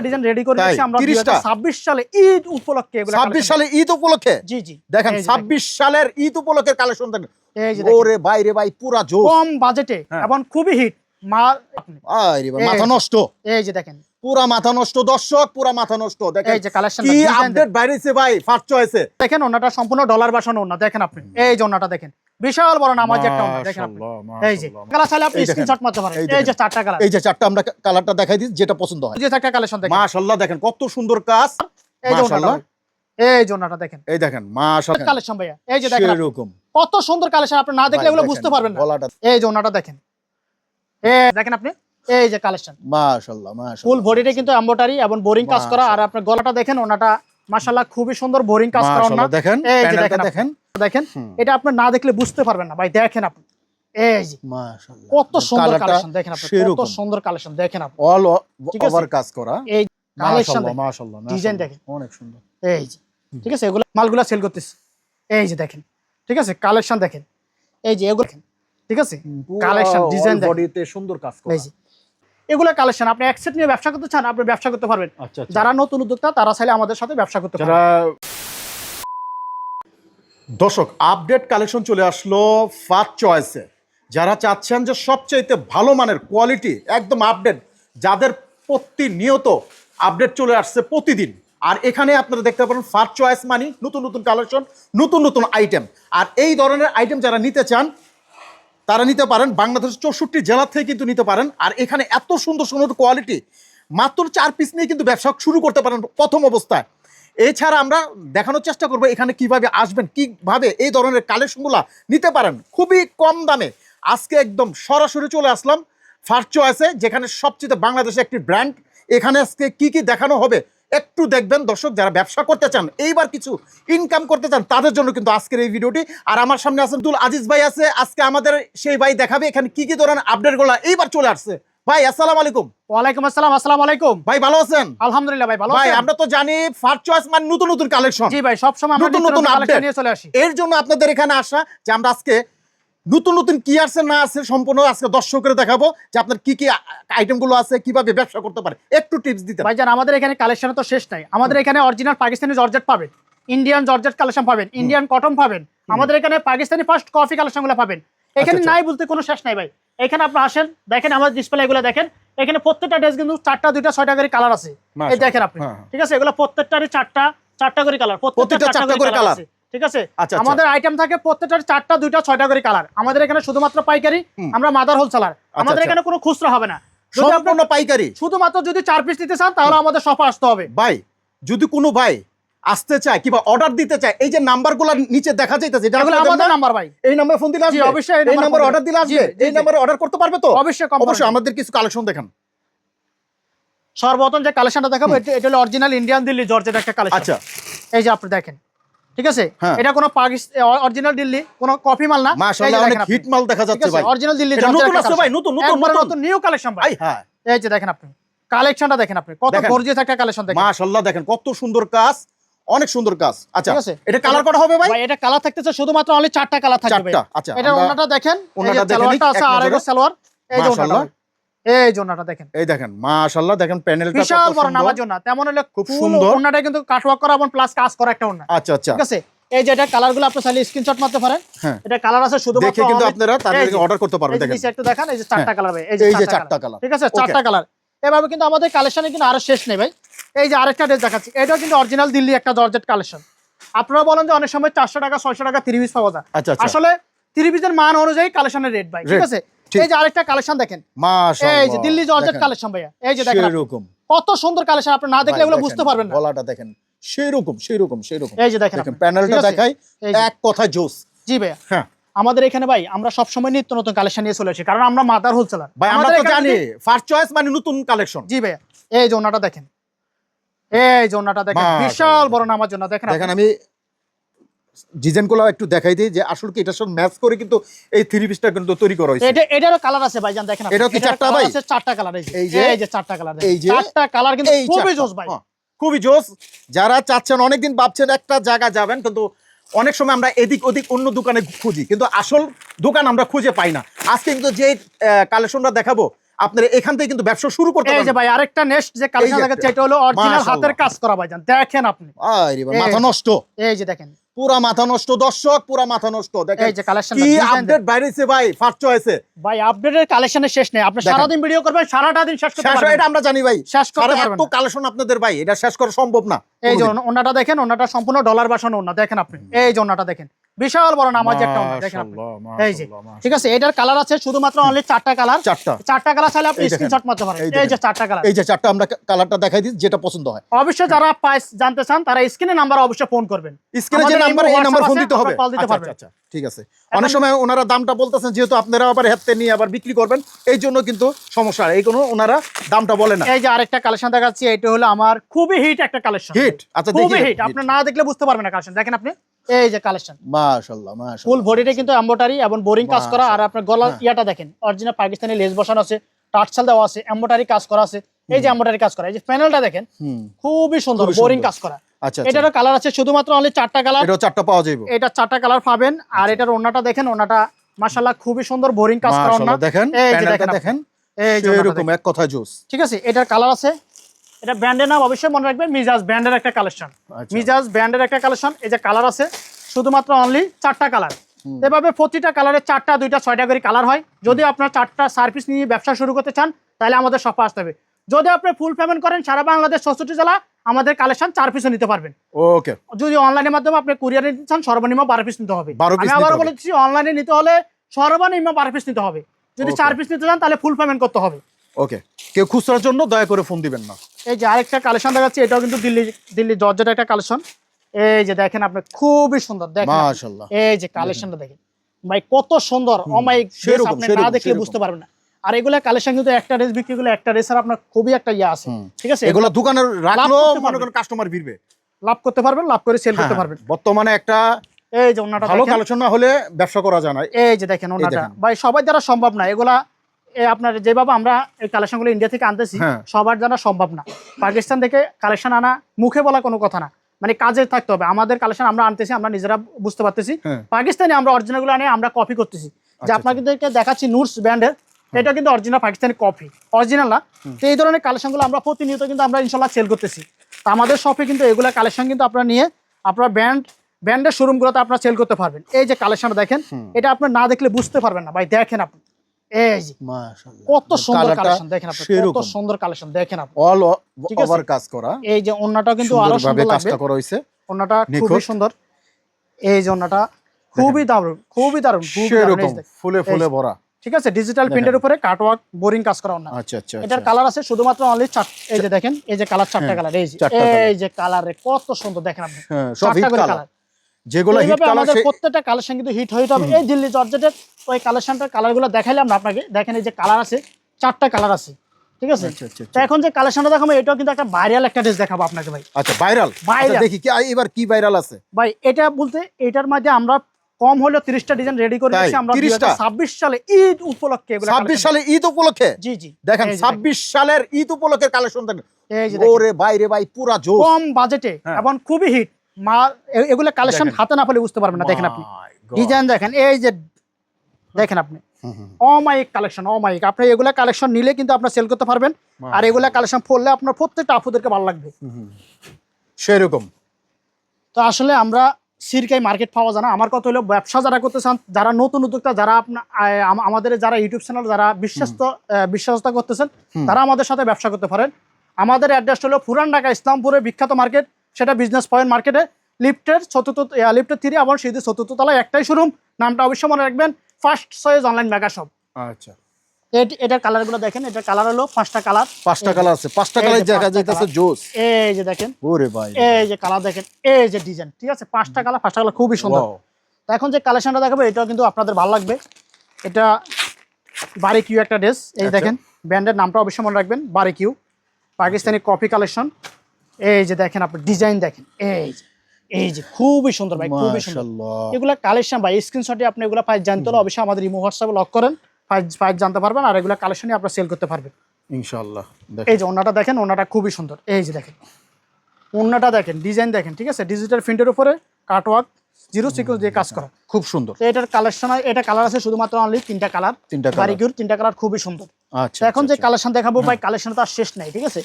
Design ready করে তাই, আমরা 30 টা? 2026 সালে ঈদ উপলক্ষে এগুলো ছাব্বিশ collection- সালে ঈদ উপলক্ষে? জি জি। দেখেন এই যে ছাব্বিশ সালের ঈদ উপলক্ষের কালেকশন দেখেন। এই যে দেখেন। ওরে বাইরে ভাই পুরা জোর কম বাজেটে হ্যাঁ। এবং খুবই হিট মা আরে মাথা নষ্ট। এই যে দেখেন। পুরা মাথা নষ্ট দর্শক পুরা মাথা নষ্ট। দেখেন এই যে কালেকশন কি আপডেট বাইরেছে ভাই ফার্স্ট চয়েসে দেখেন ওনাটা সম্পূর্ণ ডলার বাসানো ওনা দেখেন আপনি। এই যে ওনাটা দেখেন। বিশাল বড় নামাজ একটা দেখেন আপনি। এই যে কালার চাইলে আপনি স্ক্রিনশট মারতে পারেন। এই যে চারটা কালার এই যে চারটা আমরা কালারটা দেখাই যেটা পছন্দ হয়। যে একটা কালেকশন দেখেন। মাশাআল্লাহ দেখেন কত সুন্দর কাজ। এই যে মাশাআল্লাহ। এই যে ওনাটা দেখেন। এই দেখেন মাশাআল্লাহ। কালেকশন ভাইয়া। এই যে দেখেন। সেরকম। কত সুন্দর কালেকশন আপনি না দেখলে এগুলো বুঝতে পারবেন না। গলাটা এই যে ওনাটা দেখেন। এই দেখেন আপনি। এই যে কালেকশন মাশাআল্লাহ ফুল মাশাআল্লাহ বডিটা কিন্তু এমব্রয়ডারি এবং বোরিং কাজ করা। আর আপনার গলাটা দেখেন ওনাটা মাশাআল্লাহ খুবই সুন্দর বোরিং কাজ করা মাশাআল্লাহ দেখেন এই যে দেখেন দেখেন। দেখেন এটা আপনি না দেখলে বুঝতে পারবেন না। ভাই দেখেন আপনি এই যে। মাশাআল্লাহ। কত সুন্দর কালেকশন দেখেন আপনি কত সুন্দর কালেকশন দেখেন আপনি। অল ঠিক আছে? ওভার কাজ করা। এই কালেকশন মাশাআল্লাহ মাশাআল্লাহ ডিজাইন দেখেন। অনেক সুন্দর। এই যে ঠিক আছে এগুলো মালগুলা সেল করতেছে। এই যে দেখেন ঠিক আছে কালেকশন দেখেন। এই যে এগুলো ঠিক আছে? কালেকশন ডিজাইন দেখেন। বডিতে সুন্দর কাজ করা। এই যে এগুলো কালেকশন আপনি এক সেট নিয়ে ব্যবসা করতে চান আপনি ব্যবসা করতে পারবেন। আচ্ছা আচ্ছা। যারা নতুন উদ্যোক্তা তারা চাইলে আমাদের সাথে ব্যবসা করতে পারবে দর্শক আপডেট কালেকশন চলে আসলো ফার্স্ট চয়েসে যারা চাচ্ছেন যে সবচাইতে ভালো মানের কোয়ালিটি একদম আপডেট যাদের প্রতিনিয়ত আপডেট চলে আসছে প্রতিদিন। আর এখানে আপনারা দেখতে পারেন ফার্স্ট চয়েস মানি নতুন নতুন কালেকশন নতুন নতুন আইটেম আর এই ধরনের আইটেম যারা নিতে চান তারা নিতে পারেন। বাংলাদেশের চৌষট্টি জেলা থেকে কিন্তু নিতে পারেন। আর এখানে এত সুন্দর সুন্দর কোয়ালিটি মাত্র চার পিস নিয়ে কিন্তু ব্যবসা শুরু করতে পারেন প্রথম অবস্থায়। এছাড়া আমরা দেখানোর চেষ্টা করব এখানে কীভাবে আসবেন, কীভাবে এই ধরনের কালেকশনগুলো নিতে পারেন। খুবই কম দামে। আজকে একদম সরাসরি চলে আসলাম। ফার্স্ট চয়েসে যেখানে সবচেয়ে বাংলাদেশে একটি ব্র্যান্ড এখানে আজকে কি কি দেখানো হবে একটু দেখবেন দর্শক যারা ব্যবসা করতে চান এইবার কিছু ইনকাম করতে চান তাদের জন্য কিন্তু আজকের এই ভিডিওটি। আর আমার সামনে আছেন তুল আজিজ ভাই আছে আজকে আমাদের সেই ভাই দেখাবে এখানে কি কি ধরনের আপডেটগুলো এইবার চলে আসছে। ভাই আসসালামু আলাইকুম। ওয়ালাইকুম আসসালাম আসসালামু আলাইকুম। ভাই ভালো আছেন? আলহামদুলিল্লাহ ভাই ভালো ভাই আমরা তো জানি ফার্স্ট চয়েস মানে নতুন নতুন কালেকশন জি ভাই সব সময় আমরা নতুন নতুন update। নিয়ে চলে আসি। এর জন্য আপনাদের এখানে আসা যে আমরা আজকে নতুন নতুন কি আছে না আছে সম্পূর্ণ আজকে দর্শকের দেখাবো যে আপনার কি কি আইটেমগুলো আছে কীভাবে ব্যবসা করতে পারে। একটু টিপস দিতে ভাইজান আমাদের এখানে কালেকশন তো শেষ নাই। আমাদের এখানে অরিজিনাল পাকিস্তানি জর্জেট পাবেন। ইন্ডিয়ান জর্জেট কালেকশন পাবেন। ইন্ডিয়ান কটন পাবেন। আমাদের এখানে পাকিস্তানি ফার্স্ট কফি কালেকশনগুলো পাবেন। এখানে আচ্ছা। নাই বলতে কোনো শেষ নাই ভাই। এখানে আপনি আসেন দেখেন আমাদের ডিসপ্লে এগুলো দেখেন। এখানে প্রত্যেকটা ড্রেস কিন্তু চারটা দুইটা ছয়টা করে কালার আছে। এই দেখেন আপনি। হ্যাঁ। ঠিক আছে? এগুলো প্রত্যেকটারই চারটা চারটা করে কালার প্রত্যেকটা চারটা করে কালার আছে। ঠিক আছে? আচ্ছা, আচ্ছা। আমাদের আইটেম থাকে প্রত্যেকটার চারটা দুইটা ছয়টা করে কালার আমাদের এখানে শুধুমাত্র পাইকারি আমরা মাদার হোলসেলার আমাদের আচ্ছা। এখানে কোনো খুচরা হবে না। সম্পূর্ণ পাইকারি? শুধুমাত্র যদি চার পিস নিতে চান তাহলে আমাদের শপে আসতে হবে। ভাই যদি কোনো ভাই আসতে চায় কিংবা অর্ডার দিতে চায় এই যে নাম্বারগুলো নিচে দেখা যাইতেছে এটা আমাদের নাম্বার ভাই। এই নাম্বারে ফোন দিলে আসবে? অবশ্যই এই নাম্বারে অর্ডার দিলে আসবে। এই নাম্বারে অর্ডার করতে পারবে তো? অবশ্যই অবশ্যই আমাদের কিছু কালেকশন দেখেন। সর্বপ্রথম যে কালেকশনটা দেখাবো এটা হলো অরিজিনাল ইন্ডিয়ান দিল্লি জর্জের একটা কালেকশন আচ্ছা। এই যে আপনি দেখেন ঠিক আছে হ্যাঁ। এটা কোনো অরিজিনাল দিল্লি কোনো কপি মাল না মাশাআল্লাহ অনেক হিট মাল দেখা যাচ্ছে ভাই অরিজিনাল দিল্লি নতুন আছে ভাই, নতুন, নতুন, নতুন। নতুন নিউ কালেকশন ভাই হ্যাঁ এই যে দেখেন আপনি কালেকশনটা দেখেন আপনি কত দেখেন। গর্জিয়াস একটা কালেকশন দেখেন মাশাআল্লাহ দেখেন কত সুন্দর কাজ অনেক সুন্দর কাজ আচ্ছা ঠিক আছে। এটা কালার করা হবে ভাই এটা কালার থাকতেছে শুধুমাত্র অনলি চারটা কালার থাকবে আচ্ছা এটার আমরা- ওন্নাটা দেখেন এই যে ওন্নাটা দেখে নিই, সালোয়ারটা আছে আর। সালোয়ার এই যে। ভাই। এই ওন্নাটা দেখেন। এই দেখেন মাশাআল্লাহ দেখেন প্যানেলটা বিশাল বড় জন্য তেমন হলে খুব সুন্দর। কিন্তু কাটওয়ার্ক করা এবং প্লাস কাজ করা একটা আচ্ছা আচ্ছা। ঠিক আছে? এই যে এটা কালারগুলো আপনি চাইলে স্ক্রিনশট মারতে পারেন। হ্যাঁ। এটা কালার আছে শুধুমাত্র দেখে কিন্তু আপনারা তাদেরকে অর্ডার করতে পারবেন এই যে দেখেন। নিচে একটু দেখান এই যে চারটা হ্যাঁ। কালার ভাই এই যে চারটা কালার ঠিক আছে? চারটা কালার এভাবে কিন্তু আমাদের কালেকশনে কিন্তু আরও শেষ নেই ভাই। এই যে আরেকটা ড্রেস দেখাচ্ছি। এটাও কিন্তু অরিজিনাল দিল্লি একটা জর্জেট কালেকশন আপনারা বলেন যে অনেক সময় চারশো টাকা ছয়শো টাকা তিরিশ পাওয়া যায়। আচ্ছা আচ্ছা। আসলে তিরিশ পিসের মান অনুযায়ী কালেকশনের রেট ভাই। ঠিক আছে। এই যে আরেকটা কালেকশন দেখেন। এই যে দিল্লি জর্জেট কালেকশন ভাইয়া। এই যে দেখেন। সেরকম। কত সুন্দর কালেকশন আপনি না দেখলে এগুলো বুঝতে পারবেন না। গলাটা দেখেন এই যে দেখেন প্যানেলটা দেখাই এক কথায় জোস জি ভাইয়া। হ্যাঁ। আমাদের এখানে ভাই আমরা সবসময় নিত্য নতুন কালেকশন নিয়ে চলে আসি কারণ আমরা মাদার হোলসেলার। ভাই আমরা তো জানি ফার্স্ট চয়েস মানে নতুন কালেকশন জি ভাইয়া। এই যে ওনাটা দেখেন। এই যে ওনাটা দেখেন। বিশাল বড় নামার জন্য দেখেন দেখেন আমি ডিজাইনগুলো একটু দেখাই দিই যে আসলে কি এটার ম্যাচ করে কিন্তু এই থ্রি পিসটা কিন্তু তৈরি করা হয়েছে। এটা এটারও কালার আছে ভাইজান দেখেন। এটাও কি চারটা ভাই? চারটা কালার এই যে। এই যে চারটা কালার এই যে- চারটা কালার কিন্তু খুবই জোস ভাই। হ্যাঁ, খুবই জোস। যারা চাচ্ছেন অনেকদিন ভাবছেন একটা জায়গা যাবেন কিন্তু অনেক সময় আমরা এদিক ওদিক অন্য দোকানে খুঁজি কিন্তু আসল দোকান আমরা খুঁজে পাই না। আজকে কিন্তু যে কালেকশনটা দেখাবো আপনার এখান থেকে কিন্তু ব্যবসা শুরু করতে এই যে ভাই আরেকটা নেক্সট যে কালেকশন দেখাচ্ছে এটা হলো অরিজিনাল হাতের কাজ করা ভাইজান দেখেন আপনি। আরে মাথা নষ্ট। এই যে দেখেন। পুরা মাথা নষ্ট দর্শক পুরা মাথা নষ্ট। দেখেন কি আপডেট বাইরেছে ভাই ফার্স্ট চয়েসে ভাই আপডেটের কালেকশনের শেষ নেই। আপনি দেখেন। সারাদিন ভিডিও করবেন সারাটা দিন শেষ করতে পারবেন। এটা আমরা জানি ভাই। শেষ করতে পারবেন এত কালেকশন আপনাদের ভাই এটা শেষ করা সম্ভব না এই যে। ওনাটা দেখেন ওনাটা সম্পূর্ণ ডলার বাসানো ওনা দেখেন আপনি। এই যে ওনাটা দেখেন বিশাল বড় নামাজ একটা দেখেন আপনি। এই যে ঠিক আছে এটার কালার আছে শুধুমাত্র অনলি চারটা কালার চারটা। চারটা কালার চাইলে আপনি। স্ক্রিনশট মারতে পারেন। এই যে চারটা কালার এই যে চারটা আমরা কালারটা দেখাই দিই যেটা পছন্দ হয়। অবশ্যই যারা প্রাইস জানতে চান তারা স্ক্রিনে নাম্বার অবশ্যই ফোন করবেন। স্ক্রিনে যে নাম্বার এই নাম্বার ফোন দিতে হবে। দিতে আচ্ছা, পারবেন। আচ্ছা, আচ্ছা, ঠিক আছে। অনেক সময় ওনারা দামটা বলতেছেন যেহেতু আপনারা আবার হাতে নিয়ে আবার বিক্রি করবেন এই জন্য কিন্তু সমস্যা এই কোনো ওনারা দামটা বলে না। এই যে আরেকটা কালেকশন দেখাচ্ছি এটা হলো আমার খুবই হিট একটা কালেকশন হিট আচ্ছা খুবই হিট আপনি না দেখলে বুঝতে পারবেন না কালেকশন দেখেন আপনি এই যে কালেকশন মাশাআল্লাহ ফুল বডিটা কিন্তু এম্বোটারি এবং বোরিং কাজ করা। আর আপনার হ্যাঁ। ইয়াটা দেখেন অরিজিনাল পাকিস্তানি লেস বসানো আছে টাটসাল দেওয়া আছে এম্বোটারি কাজ করা আছে এই যে এম্বোটারি কাজ করা। এই যে প্যানেলটা দেখেন খুবই সুন্দর বোরিং কাজ করা। আচ্ছা আচ্ছা। এটারও কালার আছে শুধুমাত্র অনলি চারটা কালার এটাও চারটা পাওয়া যাবে এটা চারটা কালার পাবেন। আর এটার ওনাটা দেখেন ওনাটা মাশাআল্লাহ খুবই সুন্দর বোরিং কাজ করা ওনা দেখেন এই যে দেখেন দেখেন। এই যে এরকম এক কথায় জোস ঠিক আছে এটার কালার আছে। এটা ব্র্যান্ডের নাম অবশ্যই মনে রাখবেন মিজাজ ব্র্যান্ডের একটা কালেকশন আচ্ছা। মিজাজ ব্র্যান্ডের একটা কালেকশন এই যে কালার আছে শুধুমাত্র অনলি চারটা কালার এভাবে প্রতিটা কালারে চারটা দুইটা ছয়টা করে কালার হয়। যদি আপনার চারটা সার্ভিস নিয়ে ব্যবসা শুরু করতে চান তাহলে আমাদের শপে আসতে হবে। যদি আপনি ফুল পেমেন্ট করেন সারা বাংলাদেশ চৌষট্টি জেলা আমাদের কালেকশন চার পিসও নিতে পারবেন। ওকে যদি অনলাইনের মাধ্যমে আপনি কুরিয়ারে নিতে চান সর্বনিম্ন বারো পিস নিতে হবে। 12 আমি নিতে বলেছি অনলাইনে নিতে হলে সর্বনিম্ন বারো পিস নিতে হবে। যদি চার পিস নিতে চান তাহলে ফুল পেমেন্ট করতে হবে। ওকে কেউ খুচরার জন্য দয়া করে ফোন দিবেন না। এই যে আরেকটা কালেকশন দেখাচ্ছি এটাও কিন্তু দিল্লি দিল্লি জর্জেট একটা কালেকশন এই যে দেখেন আপনি খুবই সুন্দর দেখেন মাশাআল্লাহ। এই যে কালেকশনটা দেখেন। ভাই কত সুন্দর। অমায়িক সেরকম, আপনি না দেখলে বুঝতে পারবেন না। আর এগুলা কালেকশন কিন্তু একটা ড্রেস বিক্রি করলে একটা আপনার খুবই একটা ইয়ে আছে। ঠিক আছে? এগুলো দোকানে রাখল মনে করেন কাস্টমার ভিড়বে লাভ করতে পারবেন লাভ করে সেল করতে হ্যাঁ, পারবেন। বর্তমানে একটা এই যে ওনাটা ভালো কালেকশন না হলে ব্যবসা করা যায় না। এই যে দেখেন ওনাটা ভাই সবার দ্বারা সম্ভব না। এগুলা আপনার যেভাবে আমরা এই কালেকশনগুলো ইন্ডিয়া থেকে আনতেছি হ্যাঁ। সবার দ্বারা সম্ভব না। পাকিস্তান থেকে কালেকশন আনা মুখে বলা কোনো কথা না। মানে কাজে থাকতে হবে। আমাদের কালেকশন আমরা আনতেছি আমরা নিজেরা বুঝতে পারতেছি। হ্যাঁ। পাকিস্তানি আমরা অরিজিনালগুলো আনে আমরা কপি করতেছি। যে আচ্ছা, আপনাদেরকে দেখাচ্ছি নুটস ব্র্যান্ডের এটা কিন্তু অরিজিনাল পাকিস্তানি কপি অরিজিনাল না। তো এই ধরনের কালেকশনগুলো আমরা প্রতিনিয়ত কিন্তু আমরা ইনশাল্লাহ সেল করতেছি। তো আমাদের শপে কিন্তু এগুলা কালেকশন কিন্তু আপনারা নিয়ে আপনার ব্র্যান্ড ব্র্যান্ডের শোরুমগুলোতে আপনারা সেল করতে পারবেন। এই যে কালেকশনটা দেখেন এটা আপনার না দেখলে বুঝতে পারবেন না। ভাই দেখেন আপনি। এই কত সুন্দর কালেকশন দেখেন আপনি কত সুন্দর কালেকশন দেখেন আপনি। অল ওভার কাজ করা। এই যে ওন্নাটা কিন্তু আরও সুন্দর কাজটা করা হয়েছে। ওন্নাটা খুবই নিখুঁত। সুন্দর। এই যে ওন্নাটা খুবই দারুণ খুবই দারুণ খুবই দারুণ, এই সেরকম যে দেখ। ফুলে ফুলে ভরা। ঠিক আছে? ডিজিটাল প্রিন্টের উপরে কাটওয়ার্ক বোরিং কাজ করা ওন্না আচ্ছা আচ্ছা এটার আচ্ছা। কালার আছে শুধুমাত্র অনলি চার এই যে দেখেন এই যে কালার চারটা হ্যাঁ, কালার এই যে এই যে কালারে কত সুন্দর দেখেন আপনি। হ্যাঁ, চারটা করে কালার কালার যেগুলো হিট কালার প্রত্যেকটা কালেকশন কিন্তু হিট হয়ে এই দিল্লি জর্জেটের ওই কালেকশনটার কালারগুলো দেখাইলাম না আপনাকে। দেখেন এই যে কালার আছে চারটা কালার আছে। ঠিক আছে? আচ্ছা, আচ্ছা, তো এখন যে কালেকশনটা দেখাবো এটাও কিন্তু একটা ভাইরাল একটা ড্রেস দেখাবো আপনাকে ভাই। আচ্ছা ভাইরাল। দেখি কি এবার কি ভাইরাল আছে? ভাই এটা বলতে এটার মধ্যে আমরা কম হলেও তিরিশটা ডিজাইন রেডি করে? দিয়েছি আমরা 30 ছাব্বিশ সালে ঈদ উপলক্ষে ছাব্বিশ সালে ঈদ উপলক্ষে? জি জি। দেখেন ছাব্বিশ সালের ঈদ উপলক্ষের কালেকশন দেখেন। ওরে বাইরে ভাই পুরা জোস কম বাজেটে হ্যাঁ। এবং খুবই হিট মা এগুলো কালেকশন। হাতে না পেলে বুঝতে পারবেন না দেখেন আপনি। ডিজাইন দেখেন এই যে দেখেন আপনি। অমায়িক কালেকশন অমায়িক। আপনি এগুলা কালেকশন নিলে কিন্তু আপনার সেল করতে পারবেন। আর এগুলা কালেকশন পড়লে আপনার প্রত্যেকটা আপুদেরকে ভালো লাগবে। সেরকম। তো আসলে আমরা সিরকাই মার্কেট পাওয়া যায় না। আমার কথা হলো ব্যবসা যারা করতে চান যারা নতুন উদ্যোক্তা যারা আমাদের যারা ইউটিউব চ্যানেল যারা বিশ্বস্ত আহ, বিশ্বাসতা করতেছেন তারা আমাদের সাথে ব্যবসা করতে পারেন। আমাদের অ্যাড্রেস হলো পুরান ঢাকা ইসলামপুরে বিখ্যাত মার্কেট সেটা বিজনেস পয়েন্ট মার্কেটে লিফটের চতুর্থ লিফটের থ্রি এবং সিঁড়ি চতুর্থ তলায় একটাই শোরুম নামটা অবশ্যই মনে রাখবেন ফার্স্ট সয়েজ অনলাইন মেগা শপ আচ্ছা। এটার কালারগুলো দেখেন এটার কালার হলো পাঁচটা কালার। পাঁচটা কালার আছে পাঁচটা কালার দেখা যাইতেছে জোস। এই যে দেখেন। ওরে ভাই। এই যে কালার দেখেন এই যে ডিজাইন ঠিক আছে? পাঁচটা কালার পাঁচটা কালার খুবই সুন্দর। তো এখন যে কালেকশনটা দেখাবো এটাও কিন্তু আপনাদের ভালো লাগবে। এটা বারি কিউ একটা ড্রেস এই আচ্ছা। দেখেন ব্র্যান্ডের নামটা অবশ্যই মনে রাখবেন বারি কিউ পাকিস্তানি কপি কালেকশন। এই যে দেখেন আপনি ডিজাইন দেখেন এই যে এই যে খুবই সুন্দর ভাই খুবই সুন্দর। এগুলা কালেকশন ভাই স্ক্রিনশটে আপনি এগুলো ফাইজ জানতে হলে অবশ্যই আমাদের ইমো হোয়াটসঅ্যাপে লক করেন। ফাইজ জানতে পারবেন আর এগুলো কালেকশনই আপনারা সেল করতে পারবেন। ইনশাআল্লাহ দেখ এই যে ওনাটা দেখেন ওনাটা খুবই সুন্দর। এই যে দেখেন ওনাটা দেখেন ডিজাইন দেখেন ঠিক আছে? ডিজিটাল প্রিন্টের উপরে কাটওয়ার্ক জিরো সিকোয়েন্স দিয়ে কাজ করা। খুব সুন্দর। এটার কালেকশন এটা কালার আছে শুধুমাত্র অনলি তিনটা কালার তিনটা। বারিকিউর তিনটা কালার খুবই সুন্দর। আচ্ছা এখন যে কালেকশন দেখাবো ভাই কালেকশন তো আর শেষ নাই ঠিক আছে?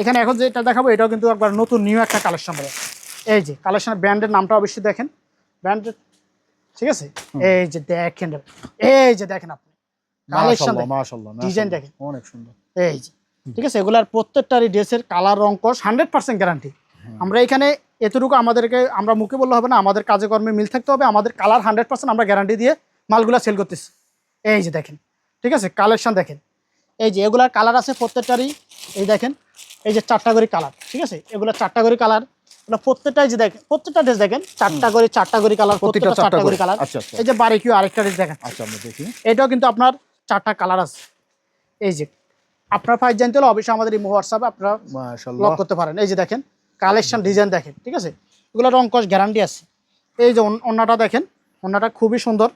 এখানে এখন যেটা দেখাবো এটাও কিন্তু একবার নতুন নিউ একটা কালেকশন ভাই এই যে কালেকশনের ব্র্যান্ডের নামটা অবশ্যই দেখেন। ব্র্যান্ডের ঠিক আছে? এই যে দেখেন এই যে দেখেন আপনি। কালেকশন মাশাআল্লাহ মাশাআল্লাহ দেখেন। অনেক সুন্দর। এই যে ঠিক আছে এগুলার প্রত্যেকটারই ড্রেসের কালার রং কস হান্ড্রেড পার্সেন্ট গ্যারান্টি আমরা এখানে এতটুকু আমাদেরকে আমরা মুখে বললে হবে না আমাদের কাজে কর্মে মিল থাকতে হবে আমাদের কালার হান্ড্রেড পার্সেন্ট আমরা গ্যারান্টি দিয়ে মালগুলা সেল করতেছি। এই যে দেখেন ঠিক আছে কালেকশন দেখেন। এই যে এগুলার কালার আছে প্রত্যেকটারই এই দেখেন এই যে চারটা করে কালার ঠিক আছে এগুলো চারটা করে কালার এগুলো প্রত্যেকটাই যে দেখেন প্রত্যেকটা ড্রেস দেখেন চারটা করে চারটা করে কালার প্রত্যেকটা চারটা করে কালার আচ্ছা, আচ্ছা। এই যে কিউ আরেকটা ড্রেস দেখেন। আচ্ছা আমরা দেখি। এটাও কিন্তু আপনার চারটা কালার আছে। এই যে আপনার প্রাইস জানতে হলে অবশ্যই আমাদের এই হোয়াটসঅ্যাপে আপনারা লক করতে পারেন। এই যে দেখেন কালেকশন ডিজাইন দেখেন ঠিক আছে? এগুলো রং কস গ্যারান্টি আছে। এই যে অন্যটা দেখেন অন্যটা খুবই সুন্দর।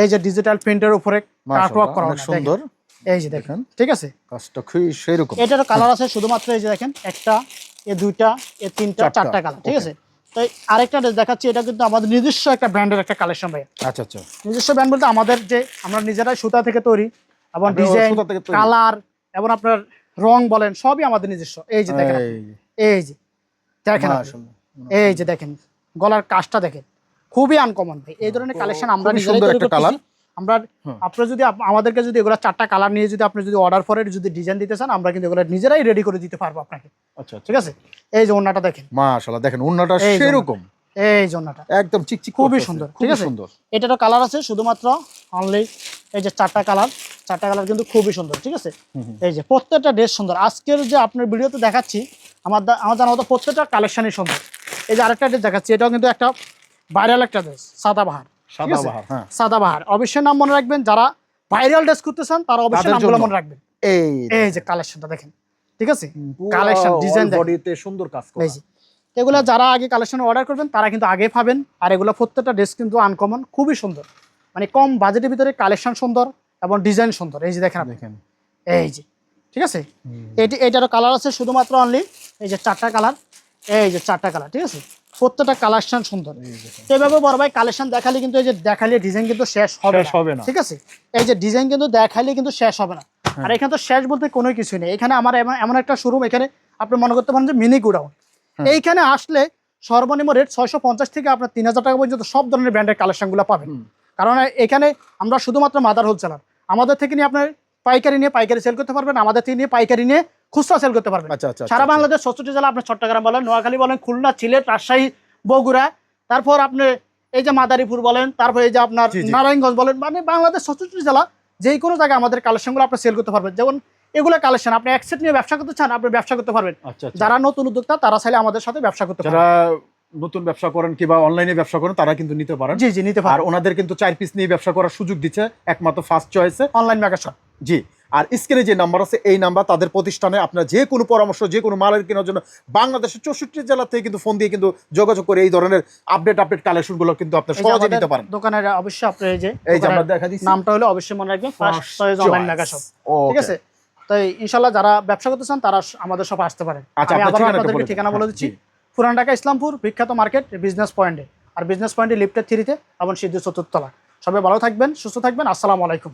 এই যে ডিজিটাল প্রিন্টের উপরে কাটওয়ার্ক করা সুন্দর। এই যে দেখেন ঠিক আছে? কাজটা খুবই সেরকম। এটারও কালার আছে শুধুমাত্র এই যে দেখেন একটা এ দুইটা এ তিনটা চারটা। কালার ঠিক আছে? তাই আরেকটা dress দেখাচ্ছি এটা কিন্তু আমাদের নিজস্ব একটা ব্র্যান্ডের একটা কালেকশন ভাই আচ্ছা আচ্ছা। নিজস্ব ব্র্যান্ড বলতে আমাদের যে আমরা নিজেরাই সুতা থেকে তৈরি এবং ডিজাইন? কালার এবং আপনার রং বলেন সবই আমাদের নিজস্ব। এই যে দেখেন এই যে। দেখেন এই যে দেখেন গলার কাজটা দেখেন খুবই আনকমন ভাই। এই ধরনের কালেকশন আমরা নিজেরাই সুন্দর তৈরি একটা করতেছি। আমরা। আপনার যদি আমাদেরকে যদি এগুলো চারটা কালার নিয়ে যদি আপনি যদি অর্ডার করে যদি ডিজাইন দিতে চান আমরা কিন্তু এগুলো নিজেরাই রেডি করে দিতে পারব আপনাকে। আচ্ছা আচ্ছা। ঠিক আছে? এই যে ওন্নাটা দেখেন। মাশাআল্লাহ দেখেন ওন্নাটা সেরকম। এই ওন্নাটা একদম চিকচিক খুবই সুন্দর ঠিক আছে? সুন্দর। এটারও কালার আছে শুধুমাত্র অনলি এই যে চারটা কালার চারটা কালার কিন্তু খুবই সুন্দর ঠিক আছে? এই যে প্রত্যেকটা ড্রেস সুন্দর। আজকের যে আপনার ভিডিওতে দেখাচ্ছি আমার আমার জানা মতো প্রত্যেকটা কালেকশনই সুন্দর। এই যে আরেকটা ড্রেস দেখাচ্ছি এটাও কিন্তু একটা ভাইরাল একটা ড্রেস সাদাবাহার ঠিক আছে? সাদাবাহার, হ্যাঁ। সাদাবাহার অবশ্যই নাম মনে রাখবেন যারা ভাইরাল ড্রেস করতে চান তারা অবশ্যই নামগুলো মনে রাখবেন। এই এই যে কালেকশনটা দেখেন। ঠিক আছে? কালেকশন ডিজাইন বডিতে সুন্দর কাজ করা। এগুলো যারা আগে কালেকশন অর্ডার করবেন তারা কিন্তু আগে পাবেন। আর এগুলো প্রত্যেকটা ড্রেস কিন্তু আনকমন খুবই সুন্দর। মানে কম বাজেটের ভিতরে কালেকশন সুন্দর এবং ডিজাইন সুন্দর। এই যে দেখেন দেখেন। এই যে ঠিক আছে? এটি এটারও কালার আছে শুধুমাত্র অনলি এই যে চারটা কালার এই যে চারটা কালার ঠিক আছে? প্রত্যেকটা কালেকশন সুন্দর। এইভাবে বড় ভাই কালেকশন দেখালে কিন্তু এই যে দেখালে ডিজাইন কিন্তু শেষ হবে হবে না। ঠিক আছে? এই যে ডিজাইন কিন্তু দেখালে কিন্তু শেষ হবে না। হ্যাঁ। আর এখানে তো শেষ বলতে কোনো কিছু নেই। এখানে আমার এমন- এমন একটা শোরুম এখানে আপনি মনে করতে পারেন যে মিনি গোডাউন হ্যাঁ। এইখানে আসলে সর্বনিম্ন রেট ছয়শো পঞ্চাশ থেকে আপনার তিন হাজার টাকা পর্যন্ত সব ধরনের ব্র্যান্ডের কালেকশনগুলো পাবেন। কারণ এখানে আমরা শুধুমাত্র মাদার হোলসেলার আমাদের থেকে নিয়ে আপনার পাইকারি নিয়ে পাইকারি সেল করতে পারবেন আমাদের থেকে নিয়ে পাইকারি নিয়ে খুচরা সেল করতে পারবেন। আচ্ছা আচ্ছা সারা আচ্ছা, বাংলাদেশ চৌষট্টি জেলা আপনার চট্টগ্রাম বলেন নোয়াখালী বলেন খুলনা সিলেট রাজশাহী বগুড়া তারপর আপনি এই যে মাদারীপুর বলেন তারপর এই যে আপনার। নারায়ণগঞ্জ বলেন মানে বাংলাদেশ চৌষট্টি জেলা যে কোনো জায়গায় আমাদের কালেকশনগুলো আপনি সেল করতে পারবেন। যেমন এগুলো কালেকশন আপনি এক সেট নিয়ে ব্যবসা করতে চান আপনি ব্যবসা করতে পারবেন। যারা নতুন উদ্যোক্তা তারা চাইলে আমাদের সাথে ব্যবসা করতে পারবেন। নতুন ব্যবসা করেন কিংবা অনলাইনে ব্যবসা করেন তারা কিন্তু নিতে পারেন। জি জি নিতে পারেন। আর ওনাদের কিন্তু চার পিস নিয়ে ব্যবসা করার সুযোগ দিচ্ছে একমাত্র ফার্স্ট চয়েসে অনলাইন মেগা শপ জি। আর স্ক্রিনে যে নাম্বার আছে এই নাম্বার তাদের প্রতিষ্ঠানে আপনার যে কোনো পরামর্শ যে কোনো মালের কেনার জন্য বাংলাদেশের চৌষট্টি জেলা থেকে কিন্তু ফোন দিয়ে কিন্তু যোগাযোগ করে এই ধরনের আপডেট আপডেট কালেকশনগুলো কিন্তু আপনি সহজে নিতে পারেন। দোকানের অবশ্যই আপনি এই যে এই যে আমরা দেখা দিচ্ছি। নামটা হলো অবশ্যই মনে রাখবেন first choice online. Mega shop ঠিক আছে? তাই ইনশাল্লাহ যারা ব্যবসা করতে চান তারা আমাদের সব আসতে পারেন। আচ্ছা, আপনার বলে ঠিকানা বলে দিচ্ছি। পুরান ঢাকা ইসলামপুর বিখ্যাত মার্কেট বিজনেস পয়েন্টে আর বিজনেস পয়েন্টে লিফটের থ্রিতে এবং সিদ্ধ চতুর্থ তলা সবাই ভালো থাকবেন সুস্থ থাকবেন। আসসালামু আলাইকুম।